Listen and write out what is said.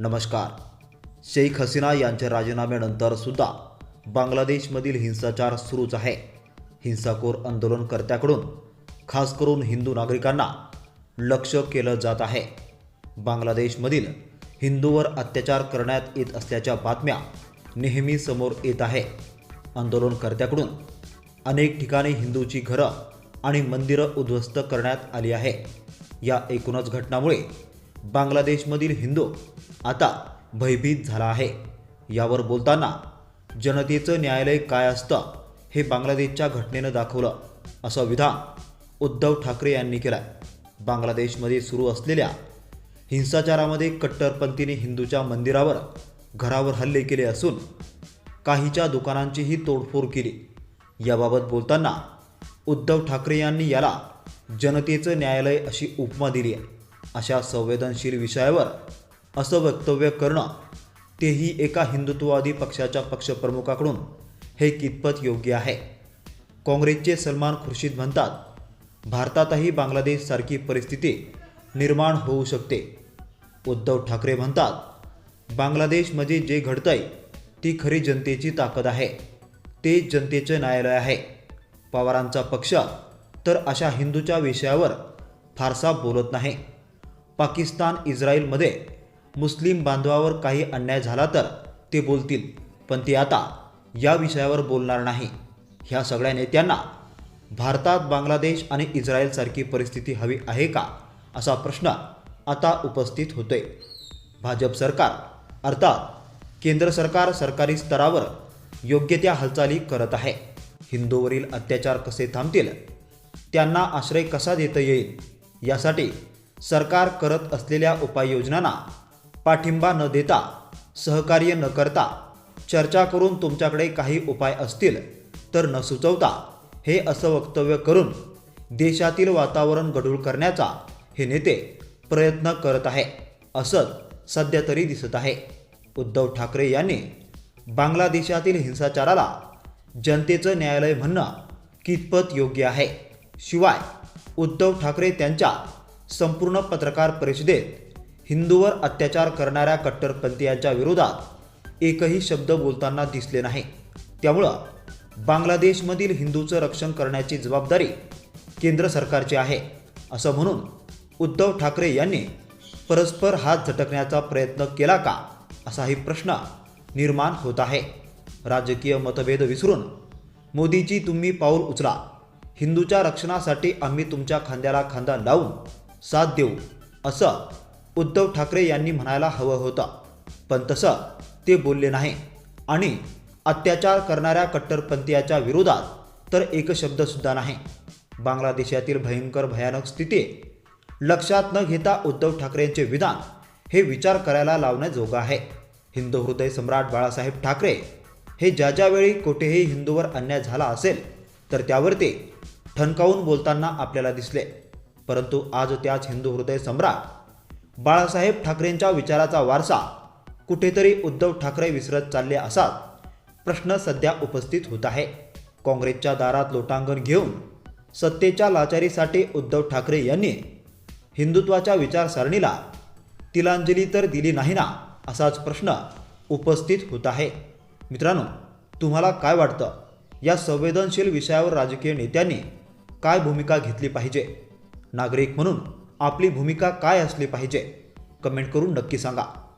नमस्कार. शेख हसीना यांच्या राजीनाम्यानंतर सुद्धा बांगलादेशमधील हिंसाचार सुरूच आहे. हिंसाखोर आंदोलनकर्त्याकडून खास करून हिंदू नागरिकांना लक्ष केलं जात आहे. बांगलादेशमधील हिंदूवर अत्याचार करण्यात येत असल्याच्या बातम्या नेहमी समोर येत आहे. आंदोलनकर्त्याकडून अनेक ठिकाणी हिंदूची घरं आणि मंदिरं उद्ध्वस्त करण्यात आली आहे. या एकूणच घटनामुळे बांगलादेशमधील हिंदू आता भयभीत झाला आहे. यावर बोलताना जनतेचं न्यायालय काय असतं हे बांगलादेशच्या घटनेनं दाखवलं असं विधान उद्धव ठाकरे यांनी केलं बांगलादेशमध्ये सुरू असलेल्या हिंसाचारामध्ये कट्टरपंथीने हिंदूच्या मंदिरावर घरावर हल्ले केले असून काहीच्या दुकानांचीही तोडफोड केली. याबाबत बोलताना उद्धव ठाकरे यांनी याला जनतेचं न्यायालय अशी उपमा दिली आहे. अशा संवेदनशील विषयावर असं वक्तव्य करणं तेही एका हिंदुत्ववादी पक्षाच्या पक्षप्रमुखाकडून हे कितपत योग्य आहे? काँग्रेसचे सलमान खुर्शीद म्हणतात भारतातही बांगलादेशसारखी परिस्थिती निर्माण होऊ शकते. उद्धव ठाकरे म्हणतात बांगलादेशमध्ये जे घडतंय ती खरी जनतेची ताकद आहे. ते जनतेचं न्यायालय आहे. पवारांचा पक्ष तर अशा हिंदूच्या विषयावर फारसा बोलत नाही. पाकिस्तान इस्रायलमध्ये मुस्लिम बांधवावर काही अन्याय झाला तर ते बोलतील पण ते आता या विषयावर बोलणार नाही. ह्या सगळ्या नेत्यांना भारतात बांगलादेश आणि इस्रायलसारखी परिस्थिती हवी आहे का? असा प्रश्न आता उपस्थित होतोय. भाजप सरकार अर्थात केंद्र सरकार सरकारी स्तरावर योग्य त्या हालचाली करत आहे. हिंदूवरील अत्याचार कसे थांबतील? त्यांना आश्रय कसा देता येईल? यासाठी सरकार करत असलेल्या उपाययोजनांना पाठिंबा न देता सहकार्य न करता चर्चा करून तुमच्याकडे काही उपाय असतील तर न सुचवता हे असं वक्तव्य करून देशातील वातावरण गढूळ करण्याचा हे नेते प्रयत्न करत आहे असंच सध्या तरी दिसत आहे. उद्धव ठाकरे यांनी बांगलादेशातील हिंसाचाराला जनतेचं न्यायालय म्हणणं कितपत योग्य आहे? शिवाय उद्धव ठाकरे त्यांच्या संपूर्ण पत्रकार परिषदेत हिंदूवर अत्याचार करणाऱ्या कट्टरपंथीयांच्या विरोधात एकही शब्द बोलताना दिसले नाही. त्यामुळं बांगलादेशमधील हिंदूचं रक्षण करण्याची जबाबदारी केंद्र सरकारची आहे असं म्हणून उद्धव ठाकरे यांनी परस्पर हात झटकण्याचा प्रयत्न केला का असाही प्रश्न निर्माण होत आहे. राजकीय मतभेद विसरून मोदीजी तुम्ही पाऊल उचला. हिंदूच्या रक्षणासाठी आम्ही तुमच्या खांद्याला खांदा लावून साथ देऊ असं उद्धव ठाकरे यांनी म्हणायला हवं होतं. पण तसं ते बोलले नाही. आणि अत्याचार करणाऱ्या कट्टरपंथीयाच्या विरोधात तर एक शब्दसुद्धा नाही. बांगलादेशातील भयंकर भयानक स्थिती लक्षात न घेता उद्धव ठाकरेंचे विधान हे विचार करायला लावण्याजोगं आहे. हिंदू हृदय सम्राट बाळासाहेब ठाकरे हे ज्या ज्यावेळी कोठेही हिंदूवर अन्याय झाला असेल तर त्यावर ते ठणकावून बोलताना आपल्याला दिसले. परंतु आज त्याच हिंदू हृदय सम्राट बाळासाहेब ठाकरेंच्या विचाराचा वारसा कुठेतरी उद्धव ठाकरे विसरत चालले असात प्रश्न सध्या उपस्थित होत आहे. काँग्रेसच्या दारात लोटांगण घेऊन सत्तेच्या लाचारीसाठी उद्धव ठाकरे यांनी हिंदुत्वाच्या विचारसरणीला तिलांजली तर दिली नाही ना असाच प्रश्न उपस्थित होत आहे. मित्रांनो तुम्हाला काय वाटतं? या संवेदनशील विषयावर राजकीय नेत्यांनी काय भूमिका घेतली पाहिजे? नागरिक म्हणून आपली भूमिका काय असली पाहिजे? कमेंट करून नक्की सांगा.